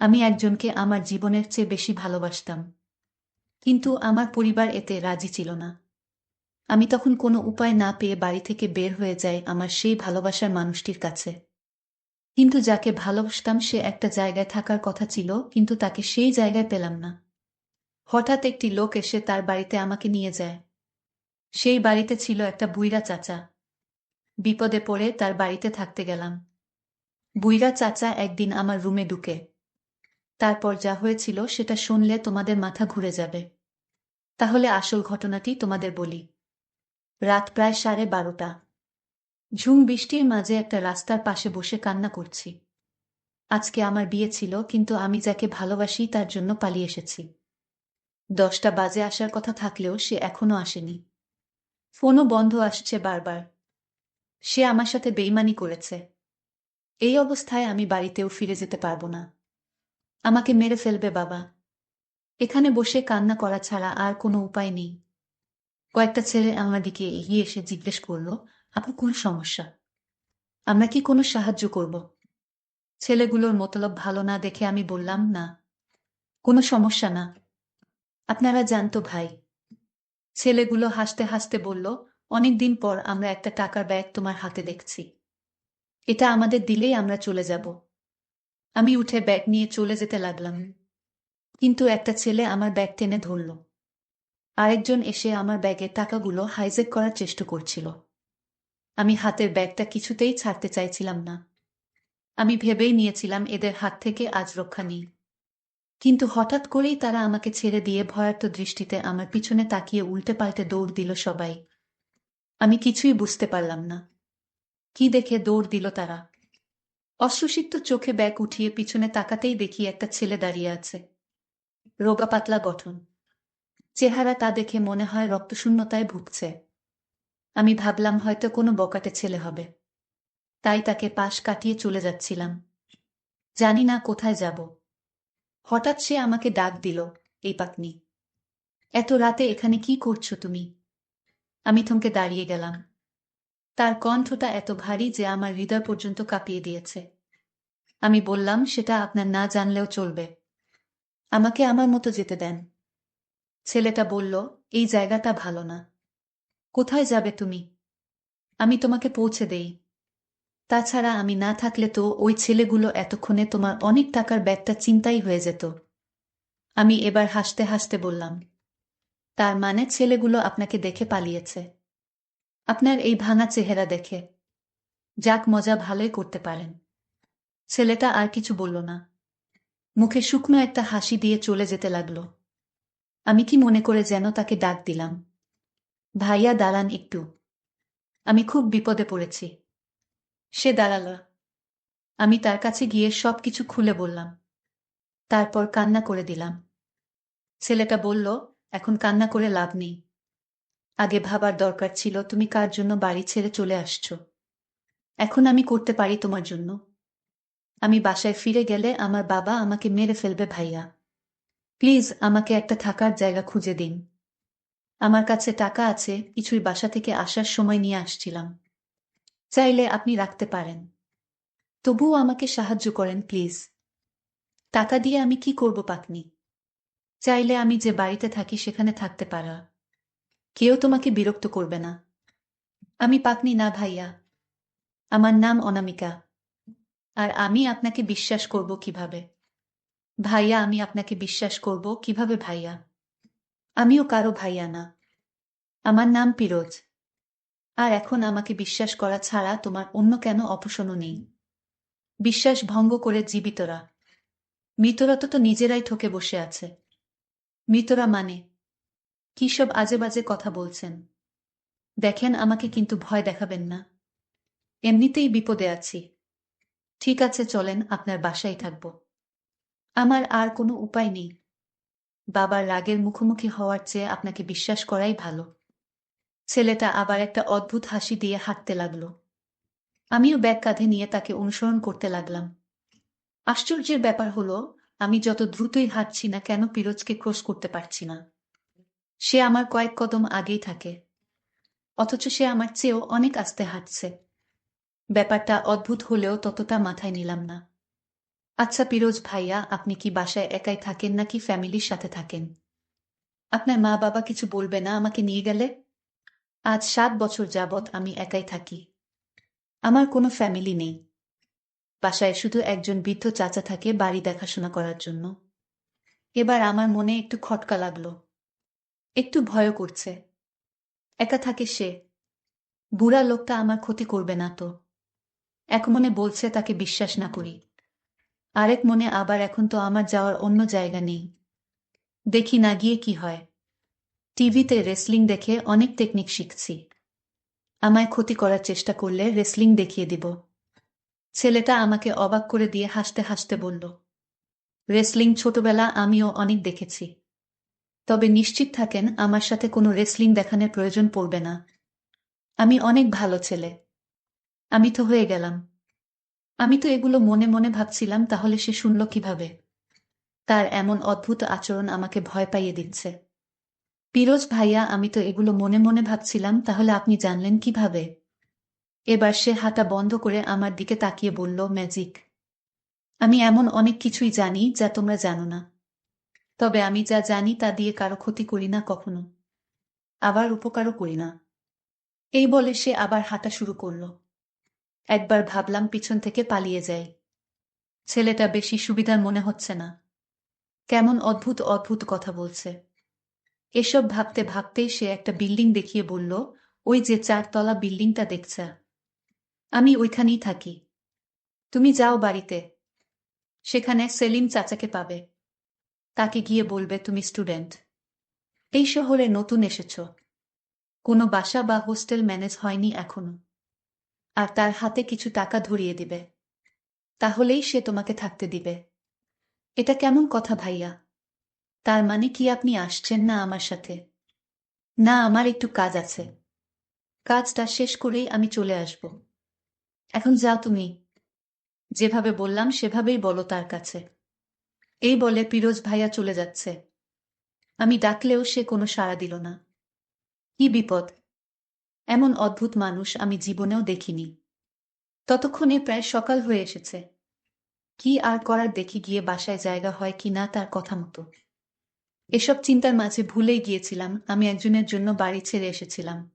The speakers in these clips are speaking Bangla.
আমি একজনকে আমার জীবনের চেয়ে বেশি ভালোবাসতাম। কিন্তু আমার পরিবার এতে রাজি ছিল না। আমি তখন কোনো উপায় না পেয়ে বাড়ি থেকে বের হয়ে যাই আমার সেই ভালোবাসার মানুষটির কাছে। কিন্তু যাকে ভালোবাসতাম সে একটা জায়গায় থাকার কথা ছিল, কিন্তু তাকে সেই জায়গায় পেলাম না। হঠাৎ একটি লোক এসে তার বাড়িতে আমাকে নিয়ে যায়। সেই বাড়িতে ছিল একটা বুইরা চাচা। বিপদে পড়ে তার বাড়িতে থাকতে গেলাম। বুইরা চাচা একদিন আমার রুমে ঢুকে তারপর যা হয়েছিল সেটা শুনলে তোমাদের মাথা ঘুরে যাবে। তাহলে আসল ঘটনাটি তোমাদের বলি। রাত প্রায় সাড়ে বারোটা। ঝুম বৃষ্টির মাঝে একটা রাস্তার পাশে বসে কান্না করছি। আজকে আমার বিয়ে ছিল, কিন্তু আমি যাকে ভালোবাসি তার জন্য পালিয়ে এসেছি। দশটা বাজে আসার কথা থাকলেও সে এখনও আসেনি। ফোনও বন্ধ আসছে বারবার। সে আমার সাথে বেইমানি করেছে। এই অবস্থায় আমি বাড়িতেও ফিরে যেতে পারব না। আমাকে মেরে ফেলবে, বাবা। এখানে বসে কান্না করা ছাড়া আর কোনো উপায় নেই। কয়েকটা ছেলে আমার দিকে এগিয়ে এসে জিজ্ঞেস করল, আপনার কোন সমস্যা? আমরা কি কোনো সাহায্য করব? ছেলেগুলোর মতলব ভালো না দেখে আমি বললাম, না, কোনো সমস্যা না। আপনারা জানতো ভাই। ছেলেগুলো হাসতে হাসতে বলল অনেকদিন পর আমরা একটা টাকার ব্যাগ তোমার হাতে দেখছি। এটা আমাদের দিলেই আমরা চলে যাব। আমি উঠে ব্যাগ নিয়ে চলে যেতে লাগলাম। কিন্তু একটা ছেলে আমার ব্যাগ টেনে ধরল। আরেকজন এসে আমার ব্যাগের টাকাগুলো হাইজেক করার চেষ্টা করছিল। আমি হাতের ব্যাগটা কিছুতেই ছাড়তে চাইছিলাম না। আমি ভেবেই নিয়েছিলাম এদের হাত থেকে আজ রক্ষা নেই। কিন্তু হঠাৎ করেই তারা আমাকে ছেড়ে দিয়ে ভয়ার্থ দৃষ্টিতে আমার পিছনে তাকিয়ে উল্টে পাল্টে দৌড় দিল সবাই। আমি কিছুই বুঝতে পারলাম না। কি দেখে দৌড় দিল তারা? অশ্রুসিক্ত চোখে ব্যাগ উঠিয়ে পিছনে তাকাতেই দেখি একটা ছেলে দাঁড়িয়ে আছে। রোগা পাতলা গঠন। চেহারা তা দেখে মনে হয় রক্তশূন্যতায় ভুগছে। আমি ভাবলাম হয়তো কোনো বকাটে ছেলে হবে। তাই তাকে পাশ কাটিয়ে চলে যাচ্ছিলাম। জানি না কোথায় যাব। হঠাৎ সে আমাকে ডাক দিল, এই পাকনি এত রাতে এখানে কি করছ তুমি? আমি থমকে দাঁড়িয়ে গেলাম। তার কণ্ঠটা এত ভারী যে আমার হৃদয় পর্যন্ত কাঁপিয়ে দিয়েছে। আমি বললাম, সেটা আপনার না জানলেও চলবে। আমাকে আমার মতো যেতে দেন। ছেলেটা বলল, এই জায়গাটা ভালো না। কোথায় যাবে তুমি? আমি তোমাকে পৌঁছে দেই। তাছাড়া আমি না থাকলে তো ওই ছেলেগুলো এতক্ষণে তোমার অনেক টাকার ব্যাগটা চিন্তাই হয়ে যেত। আমি এবার হাসতে হাসতে বললাম, তার মানে ছেলেগুলো আপনাকে দেখে পালিয়েছে। আপনার এই ভাঙা চেহারা দেখে। যাক, মজা ভালোই করতে পারেন। ছেলেটা আর কিছু বলল না। মুখে শুকনো একটা হাসি দিয়ে চলে যেতে লাগল। আমি কি মনে করে যেন তাকে ডাক দিলাম। ভাইয়া, দাঁড়ান একটু। আমি খুব বিপদে পড়েছি। সে দাঁড়াল। আমি তার কাছে গিয়ে সব কিছু খুলে বললাম। তারপর কান্না করে দিলাম। ছেলেটা বলল, এখন কান্না করে লাভ নেই। আগে ভাবার দরকার ছিল, তুমি কার জন্য বাড়ি ছেড়ে চলে আসছো? এখন আমি করতে পারি তোমার জন্য। আমি বাসায় ফিরে গেলে আমার বাবা আমাকে মেরে ফেলবে ভাইয়া। প্লিজ আমাকে একটা থাকার জায়গা খুঁজে দিন। আমার কাছে টাকা আছে, কিছুই বাসা থেকে আসার সময় নিয়ে আসছিলাম। চাইলে আপনি রাখতে পারেন। তবুও আমাকে সাহায্য করেন, প্লিজ। টাকা দিয়ে আমি কি করব পাকনি চাইলে আমি যে বাড়িতে থাকি সেখানে থাকতে পারা। কেউ তোমাকে বিরক্ত করবে না। আমি পাকনি না ভাইয়া। আমার নাম অনামিকা। আর আমি আপনাকে বিশ্বাস করব কীভাবে? ভাইয়া, আমি আপনাকে বিশ্বাস করব কীভাবে ভাইয়া? আমিও কারও ভাইয়া না। আমার নাম পিরোজ আর এখন আমাকে বিশ্বাস করা ছাড়া তোমার অন্য কেন অপশনও নেই। বিশ্বাস ভঙ্গ করে জীবিতরা। মৃতরা তো তো নিজেরাই ঠকে বসে আছে। মৃতরা মানে কি সব আজে বাজে কথা বলছেন? দেখেন, আমাকে কিন্তু ভয় দেখাবেন না। এমনিতেই বিপদে আছি। ঠিক আছে, চলেন, আপনার বাসায় থাকব। আমার আর কোনো উপায় নেই। বাবার রাগের মুখোমুখি হওয়ার চেয়ে আপনাকে বিশ্বাস করাই ভালো। ছেলেটা আবার একটা অদ্ভুত হাসি দিয়ে হাঁটতে লাগল। আমিও ব্যাগ কাঁধে নিয়ে তাকে অনুসরণ করতে লাগলাম। আশ্চর্যের ব্যাপার হলো, আমি যত দ্রুতই হাঁটছি না কেন পিরোজকে ক্রস করতে পারছি না। সে আমার কয়েক কদম আগেই থাকে। অথচ সে আমার চেয়েও অনেক আস্তে হাঁটছে। ব্যাপারটা অদ্ভুত হলেও ততটা মাথায় নিলাম না। আচ্ছা পিরোজ ভাইয়া, আপনি কি বাসায় একাই থাকেন নাকি ফ্যামিলির সাথে থাকেন? আপনার মা বাবা কিছু বলবে না আমাকে নিয়ে গেলে? আজ সাত বছর যাবৎ আমি একাই থাকি। আমার কোনো ফ্যামিলি নেই। বাসায় শুধু একজন বৃদ্ধ চাচা থাকে বাড়ি দেখাশোনা করার জন্য। এবার আমার মনে একটু খটকা লাগল। একটু ভয় করছে। একা থাকে সে। বুড়া লোকটা আমার ক্ষতি করবে না তো। এক মনে বলছে তাকে বিশ্বাস না করি। আরেক মনে আবার এখন তো আমার যাওয়ার অন্য জায়গা নেই। দেখি না গিয়ে কি হয়। টিভিতে রেসলিং দেখে অনেক টেকনিক শিখছি। আমায় ক্ষতি করার চেষ্টা করলে রেসলিং দেখিয়ে দিব। ছেলেটা আমাকে অবাক করে দিয়ে হাসতে হাসতে বলল, রেসলিং ছোটবেলা আমিও অনেক দেখেছি। তবে নিশ্চিত থাকেন, আমার সাথে কোনো রেসলিং দেখানোর প্রয়োজন পড়বে না। আমি অনেক ভালো ছেলে। আমি তো হয়ে গেলাম। আমি তো এগুলো মনে মনে ভাবছিলাম, তাহলে সে শুনল কীভাবে? তার এমন অদ্ভুত আচরণ আমাকে ভয় পাইয়ে দিচ্ছে। পিরোজ ভাইয়া, আমি তো এগুলো মনে মনে ভাবছিলাম, তাহলে আপনি জানলেন কীভাবে? এবার সে হাতা বন্ধ করে আমার দিকে তাকিয়ে বলল, ম্যাজিক। আমি এমন অনেক কিছুই জানি, যা তোমরা জানো না। তবে আমি যা জানি তা দিয়ে কারও ক্ষতি করি না কখনো। আবার উপকারও করি না। এই বলে সে আবার হাঁটা শুরু করল। একবার ভাবলাম পিছন থেকে পালিয়ে যাই। ছেলেটা বেশি সুবিধার মনে হচ্ছে না। কেমন অদ্ভুত অদ্ভুত কথা বলছে। এসব ভাবতে ভাবতেই সে একটা বিল্ডিং দেখিয়ে বলল, ওই যে চারতলা বিল্ডিংটা দেখছে। আমি ওইখানেই থাকি। তুমি যাও বাড়িতে। সেখানে সেলিম চাচাকে পাবে। তাকে গিয়ে বলবে, তুমি স্টুডেন্ট। এই শহরে নতুন এসেছ। কোনো বাসা বা হোস্টেল ম্যানেজ হয়নি এখনও। আর তার হাতে কিছু টাকা ধরিয়ে দিবে। তাহলেই সে তোমাকে থাকতে দিবে। এটা কেমন কথা ভাইয়া? তার মানে কি আপনি আসছেন না আমার সাথে? না, আমার একটু কাজ আছে। কাজটা শেষ করেই আমি চলে আসব। এখন যাও তুমি। যেভাবে বললাম, সেভাবেই বলো তার কাছে। এই বলে পিরোজ ভাইয়া চলে যাচ্ছে। আমি ডাকলেও সে কোনো সাড়া দিল না। কি বিপদ? এমন অদ্ভুত মানুষ আমি জীবনেও দেখিনি। ততক্ষণে প্রায় সকাল হয়ে এসেছে। কি আর করার দেখি গিয়ে বাসায় জায়গা হয় কি না তার কথা মতো। এসব চিন্তার মাঝে ভুলেই গিয়েছিলাম, আমি একজনের জন্য বাড়ি ছেড়ে এসেছিলাম।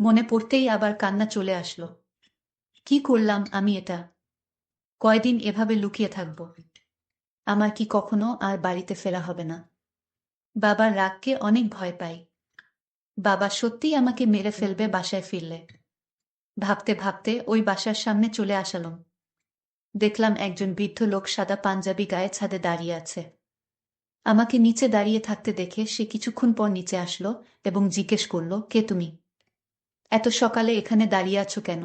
মনে পড়তেই আবার কান্না চলে আসলো। কি করলাম আমি এটা? কয়দিন এভাবে লুকিয়ে থাকব? আমার কি কখনো আর বাড়িতে ফেরা হবে না। বাবার রাগকে অনেক ভয় পাই বাবা সত্যিই আমাকে মেরে ফেলবে বাসায় ফিরলে। ভাবতে ভাবতে ওই বাসার সামনে চলে আসালাম। দেখলাম একজন বৃদ্ধ লোক সাদা পাঞ্জাবি গায়ে ছাদে দাঁড়িয়ে আছে। আমাকে নিচে দাঁড়িয়ে থাকতে দেখে সে কিছুক্ষণ পর নিচে আসলো এবং জিজ্ঞেস করল, কে তুমি? এত সকালে এখানে দাঁড়িয়ে আছো কেন?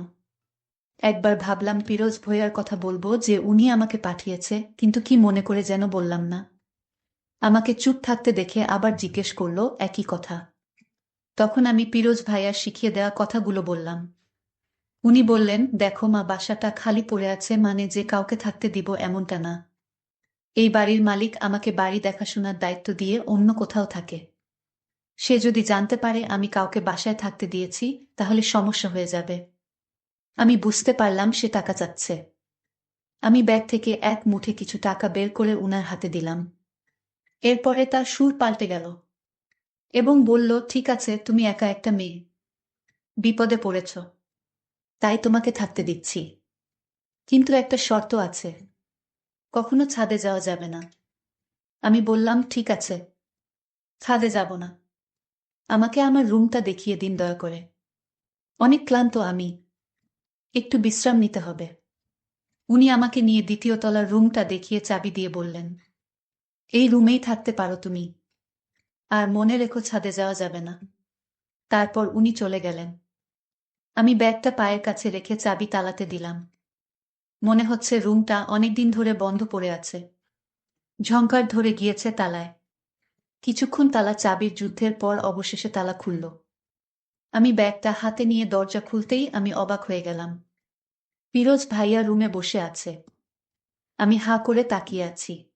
একবার ভাবলাম পিরোজ ভৈয়ার কথা বলব যে উনি আমাকে পাঠিয়েছে, কিন্তু কি মনে করে যেন বললাম না। আমাকে চুপ থাকতে দেখে আবার জিজ্ঞেস করল একই কথা। তখন আমি পিরোজ ভাইয়ার শিখিয়ে দেওয়া কথাগুলো বললাম। উনি বললেন, দেখো মা, বাসাটা খালি পড়ে আছে মানে যে কাউকে থাকতে দিব এমনটা না। এই বাড়ির মালিক আমাকে বাড়ি দেখাশোনার দায়িত্ব দিয়ে অন্য কোথাও থাকে। সে যদি জানতে পারে আমি কাউকে বাসায় থাকতে দিয়েছি, তাহলে সমস্যা হয়ে যাবে। আমি বুঝতে পারলাম সে টাকা চাচ্ছে। আমি ব্যাগ থেকে এক মুঠে কিছু টাকা বের করে উনার হাতে দিলাম। এরপরে তার সুর পাল্টে গেল এবং বলল, ঠিক আছে, তুমি একা একটা মেয়ে। বিপদে পড়েছ। তাই তোমাকে থাকতে দিচ্ছি। কিন্তু একটা শর্ত আছে। কখনো ছাদে যাওয়া যাবে না। আমি বললাম, ঠিক আছে। ছাদে যাব না। আমাকে আমার রুমটা দেখিয়ে দিন দয়া করে। অনেক ক্লান্ত আমি। একটু বিশ্রাম নিতে হবে। উনি আমাকে নিয়ে দ্বিতীয় তলার রুমটা দেখিয়ে চাবি দিয়ে বললেন, এই রুমেই থাকতে পারো তুমি। আর মনে রেখো ছাদে যাওয়া যাবে না। তারপর উনি চলে গেলেন। আমি ব্যাগটা পায়ের কাছে রেখে চাবি তালাতে দিলাম। মনে হচ্ছে রুমটা অনেকদিন ধরে বন্ধ পড়ে আছে। ঝঙ্কার ধরে গিয়েছে তালায়। কিছুক্ষণ তালা চাবির যুদ্ধের পর অবশেষে তালা খুলল। আমি ব্যাগটা হাতে নিয়ে দরজা খুলতেই আমি অবাক হয়ে গেলাম। পিরোজ ভাইয়া রুমে বসে আছে। আমি হা করে তাকিয়ে আছি।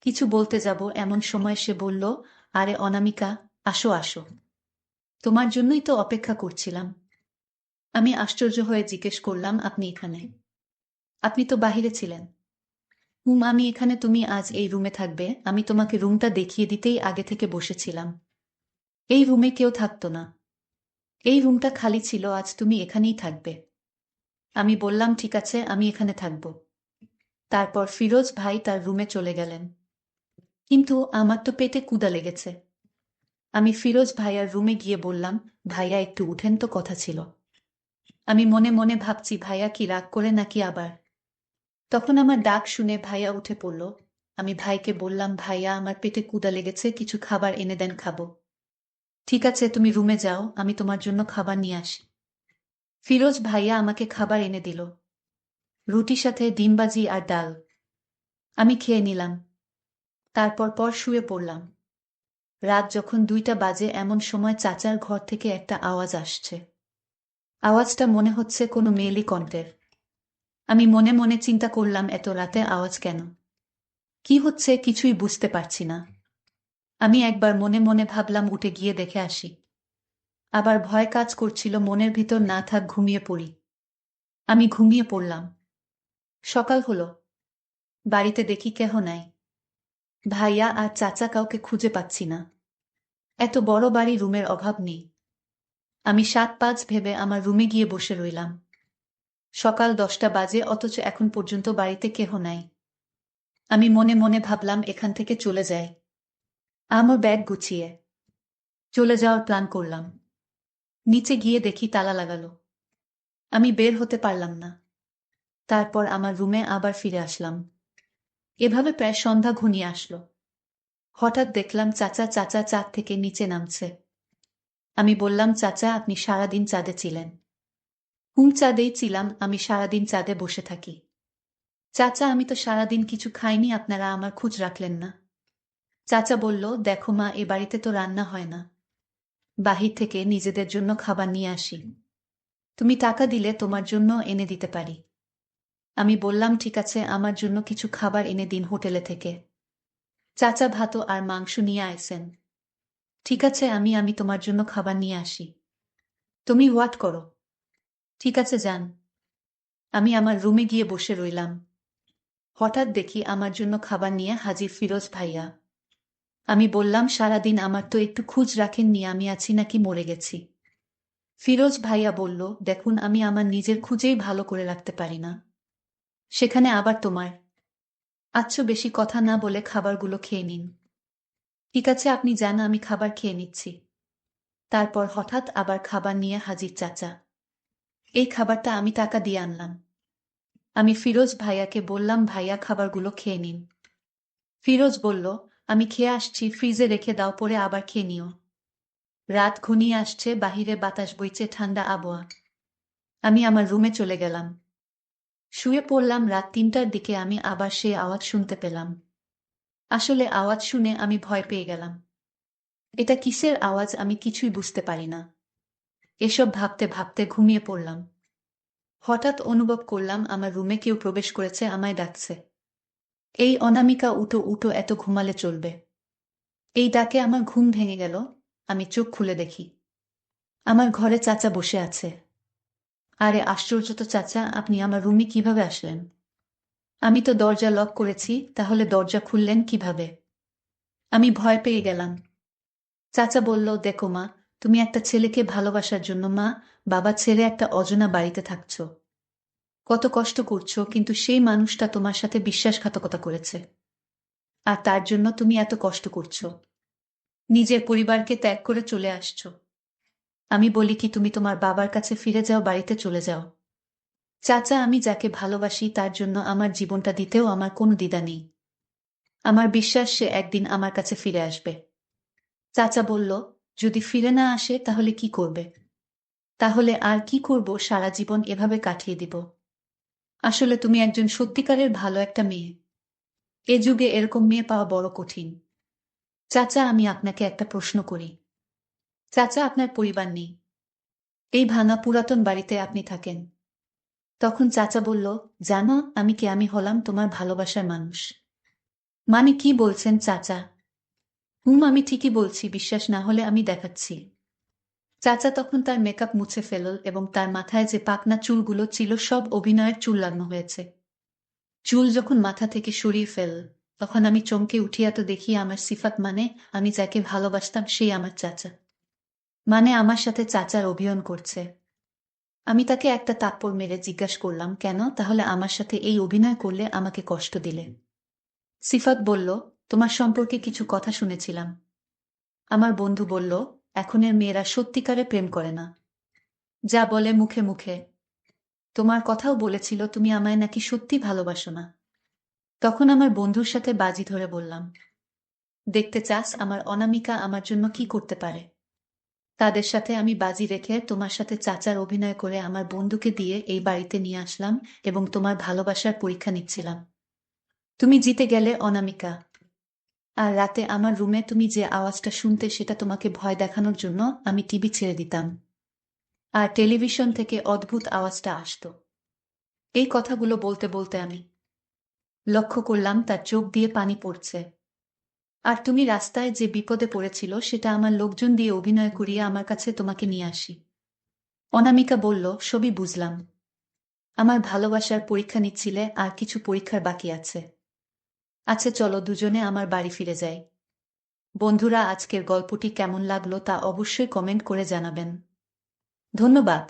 কিছু বলতে যাব এমন সময় সে বলল, আরে অনামিকা, আসো আসো। তোমার জন্যই তো অপেক্ষা করছিলাম। আমি আশ্চর্য হয়ে জিজ্ঞেস করলাম, আপনি এখানে? আপনি তো বাহিরে ছিলেন। হুম, আমি এখানে, তুমি আজ এই রুমে থাকবে। আমি তোমাকে রুমটা দেখিয়ে দিতেই আগে থেকে বসেছিলাম। এই রুমে কেউ থাকতো না। এই রুমটা খালি ছিল, আজ তুমি এখানেই থাকবে। আমি বললাম, ঠিক আছে, আমি এখানে থাকব। তারপর ফিরোজ ভাই তার রুমে চলে গেলেন। কিন্তু আমার তো পেটে কুদা লেগেছে। আমি ফিরোজ ভাইয়ার রুমে গিয়ে বললাম, ভাইয়া, একটু উঠেন তো, কথা ছিল। আমি মনে মনে ভাবছি, ভাইয়া কি রাগ করে নাকি আবার? তখন আমার ডাক শুনে ভাইয়া উঠে পড়ল। আমি ভাইকে বললাম, ভাইয়া, আমার পেটে কুদা লেগেছে, কিছু খাবার এনে দেন, খাব। ঠিক আছে, তুমি রুমে যাও, আমি তোমার জন্য খাবার নিয়ে আসি। ফিরোজ ভাইয়া আমাকে খাবার এনে দিল। রুটির সাথে ডিমবাজি আর ডাল। আমি খেয়ে নিলাম। তারপর পর শুয়ে পড়লাম। রাত যখন দুইটা বাজে, এমন সময় চাচার ঘর থেকে একটা আওয়াজ আসছে। আওয়াজটা মনে হচ্ছে কোনো মেয়েলি কণ্ঠের। আমি মনে মনে চিন্তা করলাম, এত রাতে আওয়াজ কেন? কি হচ্ছে কিছুই বুঝতে পারছি না। আমি একবার মনে মনে ভাবলাম উঠে গিয়ে দেখে আসি। আবার ভয় কাজ করছিল মনের ভিতর না থাক ঘুমিয়ে পড়ি। আমি ঘুমিয়ে পড়লাম। সকাল হলো। বাড়িতে দেখি কেহ নাই। ভাইয়া আর চাচা কাউকে খুঁজে পাচ্ছি না। এত বড় বাড়ি রুমের অভাব নেই। আমি সাত পাঁচ ভেবে আমার রুমে গিয়ে বসে রইলাম। সকাল দশটা বাজে অথচ এখন পর্যন্ত বাড়িতে কেহ নাই। আমি মনে মনে ভাবলাম এখান থেকে চলে যাই। আমার ব্যাগ গুছিয়ে। চলে যাওয়ার প্ল্যান করলাম। নিচে গিয়ে দেখি তালা লাগালো। আমি বের হতে পারলাম না। তারপর আমার রুমে আবার ফিরে আসলাম। এভাবে প্রায় সন্ধ্যা ঘনিয়ে আসলো। হঠাৎ দেখলাম চাচা চাচা চাঁদ থেকে নিচে নামছে। আমি বললাম, চাচা, আপনি সারাদিন চাঁদে ছিলেন। হুম চাঁদেই ছিলাম, আমি সারাদিন চাঁদে বসে থাকি। চাচা, আমি তো সারাদিন কিছু খাইনি, আপনারা আমার খোঁজ রাখলেন না। চাচা বলল, দেখো মা, এ বাড়িতে তো রান্না হয় না। বাহির থেকে নিজেদের জন্য খাবার নিয়ে আসি। তুমি টাকা দিলে তোমার জন্য এনে দিতে পারি। আমি বললাম, ঠিক আছে, আমার জন্য কিছু খাবার এনে দিন হোটেলে থেকে। চাচা ভাতো আর মাংস নিয়ে আইসেন। ঠিক আছে, আমি আমি তোমার জন্য খাবার নিয়ে আসি। তুমি হোয়াট করো। ঠিক আছে, যান। আমি আমার রুমে গিয়ে বসে রইলাম। হঠাৎ দেখি আমার জন্য খাবার নিয়ে হাজির ফিরোজ ভাইয়া। আমি বললাম, সারাদিন আমার তো একটু খুঁজ রাখেননি, আমি আছি নাকি মরে গেছি। ফিরোজ ভাইয়া বলল, দেখুন, আমি আমার নিজের খুঁজেই ভালো করে রাখতে পারি না। সেখানে আবার তোমার। আচ্ছা বেশি কথা না বলে খাবারগুলো খেয়ে নিন। ঠিক আছে, আপনি যান, আমি খাবার খেয়ে নিচ্ছি। তারপর হঠাৎ আবার খাবার নিয়ে হাজির চাচা। এই খাবারটা আমি টাকা দিয়ে আনলাম। আমি ফিরোজ ভাইয়াকে বললাম, ভাইয়া, খাবারগুলো খেয়ে নিন। ফিরোজ বলল আমি খেয়ে আসছি, ফ্রিজে রেখে দাও, পরে আবার খেয়ে নিও। রাত ঘনিয়ে আসছে, বাহিরে বাতাস বইছে, ঠান্ডা আবহাওয়া। আমি আমার রুমে চলে গেলাম। শুয়ে পড়লাম রাত তিনটার দিকে, আমি আবার সে আওয়াজ শুনতে পেলাম। আসলে আওয়াজ শুনে আমি ভয় পেয়ে গেলাম। এটা কিসের আওয়াজ আমি কিছুই বুঝতে পারি না। এসব ভাবতে ভাবতে ঘুমিয়ে পড়লাম। হঠাৎ অনুভব করলাম আমার রুমে কেউ প্রবেশ করেছে, আমায় ডাকছে। এই অনামিকা, উঠো উঠো, এত ঘুমালে চলবে। এই ডাকে আমার ঘুম ভেঙে গেল, আমি চোখ খুলে দেখি। আমার ঘরে চাচা বসে আছে। আরে, আশ্চর্য তো চাচা, আপনি আমার রুমে কীভাবে আসলেন? আমি তো দরজা লক করেছি, তাহলে দরজা খুললেন কীভাবে? আমি ভয় পেয়ে গেলাম। চাচা বলল, দেখো মা, তুমি একটা ছেলেকে ভালোবাসার জন্য মা, বাবা ছেলে একটা অজনা বাড়িতে থাকছ। কত কষ্ট করছ, কিন্তু সেই মানুষটা তোমার সাথে বিশ্বাসঘাতকতা করেছে। আর তার জন্য তুমি এত কষ্ট করছ। নিজের পরিবারকে ত্যাগ করে চলে আসছো। আমি বলি কি, তুমি তোমার বাবার কাছে ফিরে যাও, বাড়িতে চলে যাও। চাচা, আমি যাকে ভালোবাসি, তার জন্য আমার জীবনটা দিতেও আমার কোনো দ্বিধা নেই। আমার বিশ্বাস, সে একদিন আমার কাছে ফিরে আসবে। চাচা বলল, যদি ফিরে না আসে, তাহলে কি করবে? তাহলে আর কি করব? সারা জীবন এভাবে কাটিয়ে দিব। আসলে তুমি একজন সত্যিকারের ভালো একটা মেয়ে। এ যুগে এরকম মেয়ে পাওয়া বড় কঠিন। চাচা, আমি আপনাকে একটা প্রশ্ন করি। চাচা, আপনার পরিবার নেই। এই ভাঙা পুরাতন বাড়িতে আপনি থাকেন। তখন চাচা বলল, জানো, আমি কে আমি হলাম তোমার ভালোবাসার মানুষ? মানে কি বলছেন চাচা? হুম, আমি ঠিকই বলছি, বিশ্বাস না হলে আমি দেখাচ্ছি। চাচা তখন তার মেকআপ মুছে ফেলল এবং তার মাথায় যে পাকনা চুলগুলো ছিল সব অভিনয়ের চুল লাগানো হয়েছে। চুল যখন মাথা থেকে সরিয়ে ফেল, তখন আমি চমকে উঠিয়া তো দেখি আমার সিফাত মানে আমি যাকে ভালোবাসতাম সেই আমার চাচা। মানে আমার সাথে চাচার অভিয়ন করছে। আমি তাকে একটা তাপ্পর মেরে জিজ্ঞাসা করলাম, কেন? তাহলে আমার সাথে এই অভিনয় করলে আমাকে কষ্ট দিলে? সিফাত বলল, তোমার সম্পর্কে কিছু কথা শুনেছিলাম। আমার বন্ধু বলল এখনের মেয়েরা সত্যিকারে প্রেম করে না। যা বলে মুখে মুখে। তোমার কথাও বলেছিল, তুমি আমায় নাকি সত্যি ভালোবাসো না। তখন আমার বন্ধুর সাথে বাজি ধরে বললাম, দেখতে চাস আমার অনামিকা আমার জন্য কি করতে পারে? তাদের সাথে আমি বাজি রেখে তোমার সাথে চাচার অভিনয় করে আমার বন্ধুকে দিয়ে এই বাড়িতে নিয়ে আসলাম এবং তোমার ভালোবাসার পরীক্ষা নিচ্ছিলাম। তুমি জিতে গেলে অনামিকা আর রাতে আমার রুমে তুমি যে আওয়াজটা শুনতে সেটা তোমাকে ভয় দেখানোর জন্য আমি টিভি ছেড়ে দিতাম। আর টেলিভিশন থেকে অদ্ভুত আওয়াজটা আসতো। এই কথাগুলো বলতে বলতে আমি লক্ষ্য করলাম তার চোখ দিয়ে পানি পড়ছে। আর তুমি রাস্তায় যে বিপদে পড়েছিল সেটা আমার লোকজন দিয়ে অভিনয় করিয়ে আমার কাছে তোমাকে নিয়ে আসি। অনামিকা বলল, সবই বুঝলাম। আমার ভালোবাসার পরীক্ষা নিচ্ছিলে আর কিছু পরীক্ষার বাকি আছে। আচ্ছা চলো দুজনে আমার বাড়ি ফিরে যাই। বন্ধুরা, আজকের গল্পটি কেমন লাগল তা অবশ্যই কমেন্ট করে জানাবেন। ধন্যবাদ।